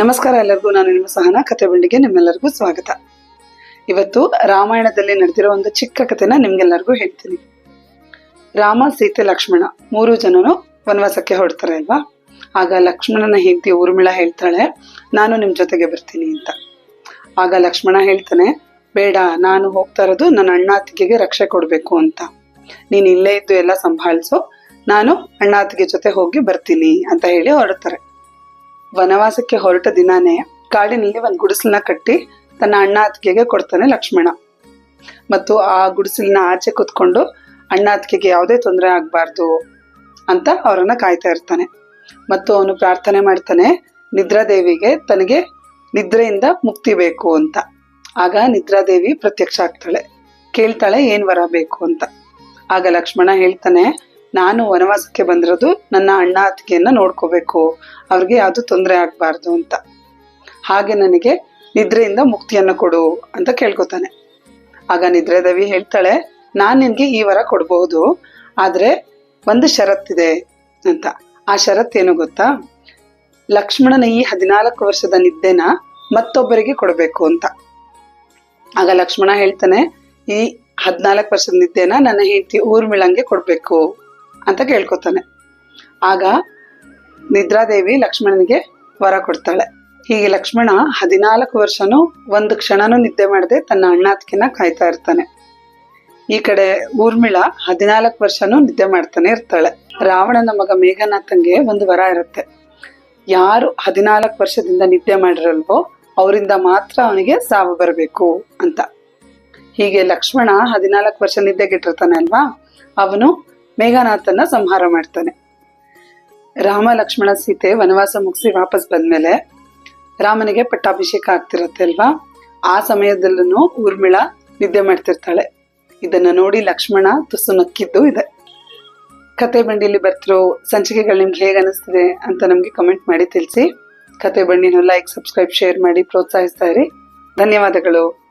ನಮಸ್ಕಾರ ಎಲ್ಲರಿಗೂ, ನಾನು ನಿಮ್ಮ ಸಹನ ಕತೆ ಬಂಡಿಗೆ ನಿಮ್ಮೆಲ್ಲರಿಗೂ ಸ್ವಾಗತ. ಇವತ್ತು ರಾಮಾಯಣದಲ್ಲಿ ನಡೆದಿರೋ ಒಂದು ಚಿಕ್ಕ ಕಥೆನ ನಿಮ್ಗೆಲ್ಲರಿಗೂ ಹೇಳ್ತೀನಿ. ರಾಮ, ಸೀತೆ, ಲಕ್ಷ್ಮಣ ಮೂರು ಜನನು ವನವಾಸಕ್ಕೆ ಹೊರಡ್ತಾರೆ ಅಲ್ವಾ? ಆಗ ಲಕ್ಷ್ಮಣನ ಹೆಂಡತಿ ಊರ್ಮಿಳ ಹೇಳ್ತಾಳೆ, ನಾನು ನಿಮ್ ಜೊತೆಗೆ ಬರ್ತೀನಿ ಅಂತ. ಆಗ ಲಕ್ಷ್ಮಣ ಹೇಳ್ತಾನೆ, ಬೇಡ, ನಾನು ಹೋಗ್ತಾ ಇರೋದು ನನ್ನ ಅಣ್ಣ ಅತ್ತಿಗೆಗೆ ರಕ್ಷೆ ಕೊಡ್ಬೇಕು ಅಂತ. ನೀನು ಇಲ್ಲೇ ಇದ್ದು ಎಲ್ಲ ಸಂಭಾಳಿಸು. ನಾನು ಅಣ್ಣಾತಿಗೆ ಜೊತೆ ಹೋಗಿ ಬರ್ತೀನಿ ಅಂತ ಹೇಳಿ ಹೊರಡ್ತಾರೆ. ವನವಾಸಕ್ಕೆ ಹೊರಟ ದಿನಾನೇ ಕಾಡಿನಲ್ಲಿ ಒಂದು ಗುಡಿಸಲನ್ನ ಕಟ್ಟಿ ತನ್ನ ಅಣ್ಣ ಕೊಡ್ತಾನೆ ಲಕ್ಷ್ಮಣ. ಮತ್ತು ಆ ಗುಡಿಸಲಿನ ಆಚೆ ಕುತ್ಕೊಂಡು ಅಣ್ಣ ಯಾವುದೇ ತೊಂದರೆ ಆಗಬಾರ್ದು ಅಂತ ಅವರನ್ನ ಕಾಯ್ತಾ ಇರ್ತಾನೆ. ಮತ್ತು ಅವನು ಪ್ರಾರ್ಥನೆ ಮಾಡ್ತಾನೆ ನಿದ್ರಾದೇವಿಗೆ ತನಗೆ ನಿದ್ರೆಯಿಂದ ಮುಕ್ತಿ ಬೇಕು ಅಂತ. ಆಗ ನಿದ್ರಾದೇವಿ ಪ್ರತ್ಯಕ್ಷ ಆಗ್ತಾಳೆ. ಕೇಳ್ತಾಳೆ, ಏನ್ ವರ ಬೇಕು ಅಂತ. ಆಗ ಲಕ್ಷ್ಮಣ ಹೇಳ್ತಾನೆ ನಾನು ವನವಾಸಕ್ಕೆ ಬಂದಿರೋದು ನನ್ನ ಅಣ್ಣ ಅತ್ತಿಗೆಯನ್ನ ನೋಡ್ಕೋಬೇಕು. ಅವ್ರಿಗೆ ಯಾವುದು ತೊಂದರೆ ಆಗಬಾರ್ದು ಅಂತ. ಹಾಗೆ ನನಗೆ ನಿದ್ರೆಯಿಂದ ಮುಕ್ತಿಯನ್ನು ಕೊಡು ಅಂತ ಕೇಳ್ಕೊತಾನೆ. ಆಗ ನಿದ್ರಾದೇವಿ ಹೇಳ್ತಾಳೆ, ನಾನು ನಿನಗೆ ಈ ವರ ಕೊಡಬಹುದು ಆದರೆ ಒಂದು ಷರತ್ತಿದೆ ಅಂತ. ಆ ಷರತ್ತೇನು ಗೊತ್ತಾ? ಲಕ್ಷ್ಮಣನ ಈ ಹದಿನಾಲ್ಕು ವರ್ಷದ ನಿದ್ದೆನ ಮತ್ತೊಬ್ಬರಿಗೆ ಕೊಡಬೇಕು ಅಂತ. ಆಗ ಲಕ್ಷ್ಮಣ ಹೇಳ್ತಾನೆ, ಈ ಹದಿನಾಲ್ಕು ವರ್ಷದ ನಿದ್ದೆನ ನನ್ನ ಹೆಂಡತಿ ಊರ್ಮಿಳಂಗೆ ಕೊಡ್ಬೇಕು. ಅಂತ ಕೇಳ್ಕೊತಾನೆ. ಆಗ ನಿದ್ರಾದೇವಿ ಲಕ್ಷ್ಮಣನಿಗೆ ವರ ಕೊಡ್ತಾಳೆ. ಹೀಗೆ ಲಕ್ಷ್ಮಣ ಹದಿನಾಲ್ಕು ವರ್ಷನೂ ಒಂದು ಕ್ಷಣನೂ ನಿದ್ದೆ ಮಾಡದೆ ತನ್ನ ಅಣ್ಣಾತ್ಕಿನ ಕಾಯ್ತಾ ಇರ್ತಾನೆ. ಈ ಕಡೆ ಊರ್ಮಿಳ ಹದಿನಾಲ್ಕು ವರ್ಷನೂ ನಿದ್ದೆ ಮಾಡ್ತಾನೆ ಇರ್ತಾಳೆ. ರಾವಣನ ಮಗ ಮೇಘನಾಥಂಗೆ ಒಂದು ವರ ಇರುತ್ತೆ. ಯಾರು ಹದಿನಾಲ್ಕು ವರ್ಷದಿಂದ ನಿದ್ದೆ ಮಾಡಿರಲ್ವೋ ಅವರಿಂದ ಮಾತ್ರ ಅವನಿಗೆ ಸಾವು ಬರಬೇಕು ಅಂತ. ಹೀಗೆ ಲಕ್ಷ್ಮಣ ಹದಿನಾಲ್ಕು ವರ್ಷ ನಿದ್ದೆಗೆಟ್ಟಿರ್ತಾನೆ ಅಲ್ವಾ? ಅವನು ಮೇಘನಾಥನ ಸಂಹಾರ ಮಾಡ್ತಾನೆ. ರಾಮ ಲಕ್ಷ್ಮಣ ಸೀತೆ ವನವಾಸ ಮುಗಿಸಿ ವಾಪಸ್ ಬಂದ್ಮೇಲೆ ರಾಮನಿಗೆ ಪಟ್ಟಾಭಿಷೇಕ ಆಗ್ತಿರತ್ತೆ ಅಲ್ವಾ? ಆ ಸಮಯದಲ್ಲೂ ಊರ್ಮಿಳ ನಿದ್ದೆ ಮಾಡ್ತಿರ್ತಾಳೆ. ಇದನ್ನ ನೋಡಿ ಲಕ್ಷ್ಮಣ ತುಸು ನಕ್ಕಿದ್ದು ಇದೆ. ಕತೆ ಬಂಡಿಲಿ ಬರ್ತಿರೋ ಸಂಚಿಕೆಗಳು ನಿಮ್ಗೆ ಹೇಗೆ ಅನಿಸ್ತಿದೆ ಅಂತ ನಮಗೆ ಕಮೆಂಟ್ ಮಾಡಿ ತಿಳಿಸಿ. ಕತೆ ಬಂಡಿನ ಲೈಕ್ ಸಬ್ಸ್ಕ್ರೈಬ್ ಶೇರ್ ಮಾಡಿ ಪ್ರೋತ್ಸಾಹಿಸ್ತಾ ಇರಿ. ಧನ್ಯವಾದಗಳು.